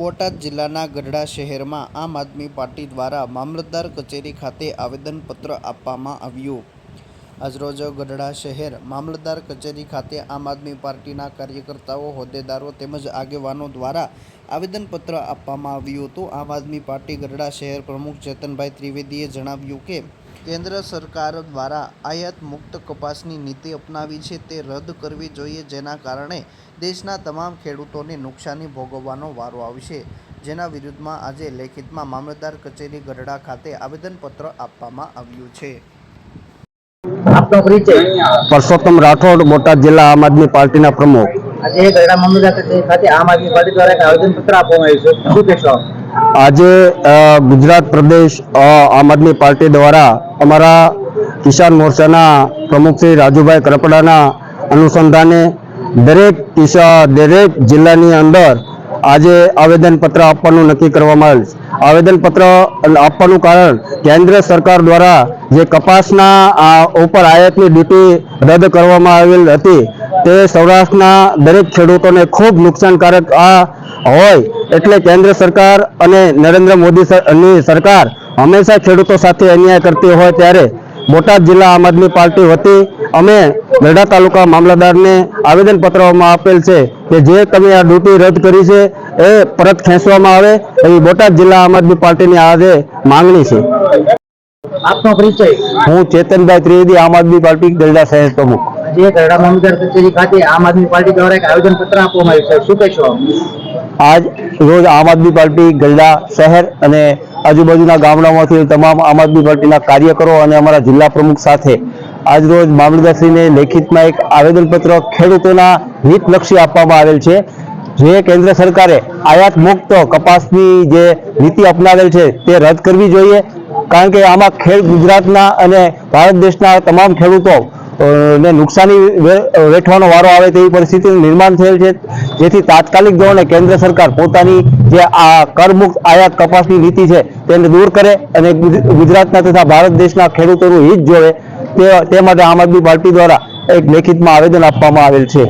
બોટાદ જિલ્લાના ગઢડા શહેરમાં આમ આદમી પાર્ટી દ્વારા મામલતદાર કચેરી ખાતે આવેદનપત્ર આપવામાં આવ્યું. આજરોજ ગઢડા શહેર મામલતદાર કચેરી ખાતે આમ આદમી પાર્ટીના કાર્યકર્તાઓ, હોદ્દેદારો તેમજ આગેવાનો દ્વારા આવેદનપત્ર આપવામાં આવ્યું હતું. આમ આદમી પાર્ટી ગઢડા શહેર પ્રમુખ ચેતનભાઈ ત્રિવેદીએ જણાવ્યું કે કેન્દ્ર સરકાર દ્વારા આયાત મુક્ત કપાસની નીતિ અપનાવી છે તે રદ કરવી જોઈએ જેના કારણે દેશના તમામ ખેડૂતોને નુકસાની ભોગવવાનો વારો આવશે. જેના વિરુદ્ધમાં આજે લેખિતમાં મામલતદાર કચેરી ગઢડા ખાતે આવેદનપત્ર આપવામાં આવ્યું છે. આપનો પરસોત્તમ રાઠોડ બોટાદ જિલ્લા આમ આદમી પાર્ટીના પ્રમુખ. આજે ગઢડા મામલતદાર કચેરી ખાતે આમ આદમી પાર્ટી દ્વારા આવેદનપત્ર આપવામાં આવ્યું છે. શું કહેશો? આજે ગુજરાત પ્રદેશ આમ આદમી પાર્ટી દ્વારા અમારા કિસાન મોરચાના પ્રમુખ શ્રી રાજુભાઈ કરપડાના અનુસંધાને દરેક કિસા, દરેક જિલ્લાની અંદર આજે આવેદનપત્ર આપવાનું નક્કી કરવામાં આવેલ છે. આવેદનપત્ર આપવાનું કારણ કેન્દ્ર સરકાર દ્વારા જે કપાસના ઉપર આયાતની ડ્યુટી રદ કરવામાં આવેલ હતી તે સૌરાષ્ટ્રના દરેક ખેડૂતોને ખૂબ નુકસાનકારક આ હોય એટલે કેન્દ્ર સરકાર અને નરેન્દ્ર મોદી સરકાર હંમેશા ખેડૂતો સાથે અન્યાય કરતી હોય ત્યારે બોટાદ જિલ્લા આમ આદમી પાર્ટી વતી અમે ગઢડા તાલુકા મામલતદારને આવેદનપત્રમાં આપેલ છે કે જે તમે આ ડ્યુટી રદ કરી છે એ પરત ખેંચવામાં આવે એવી બોટાદ જિલ્લા આમ આદમી પાર્ટીની આજે માંગણી છે. આપનો પરિચય. હું ચેતનભાઈ ત્રિવેદી આમ આદમી પાર્ટી ગઢડા શહેર પ્રમુખ. આજે ગરડા મામલતદાર કચેરી ખાતે આમ આદમી પાર્ટી દ્વારા એક આવેદનપત્ર આપવામાં આવ્યું છે. શું કહેશો? આજ રોજ આમ આદમી પાર્ટી ગરડા શહેર અને આજુબાજુના ગામડામાંથી તમામ આમ આદમી પાર્ટીના કાર્યકરો અને અમારા જિલ્લા પ્રમુખ સાથે આજરોજ મામલતદારશ્રીને લેખિતમાં એક આવેદનપત્ર ખેડૂતોના હિતલક્ષી આપવામાં આવેલ છે. જે કેન્દ્ર સરકારે આયાત મુક્ત કપાસની જે નીતિ અપનાવેલ છે તે રદ કરવી જોઈએ. કારણ કે આમાં ખેડ ગુજરાતના અને ભારત દેશના તમામ ખેડૂતો ને નુકસાની વેઠવાનો વારો આવે તેવી પરિસ્થિતિનું નિર્માણ થયેલ છે. જેથી તાત્કાલિક ધોરણે કેન્દ્ર સરકાર પોતાની જે આ કરમુક્ત આયાત કપાસની નીતિ છે તેને દૂર કરે અને ગુજરાતના તથા ભારત દેશના ખેડૂતોનું હિત જોવે તે માટે આમ આદમી પાર્ટી દ્વારા એક લેખિતમાં આવેદન આપવામાં આવેલ છે.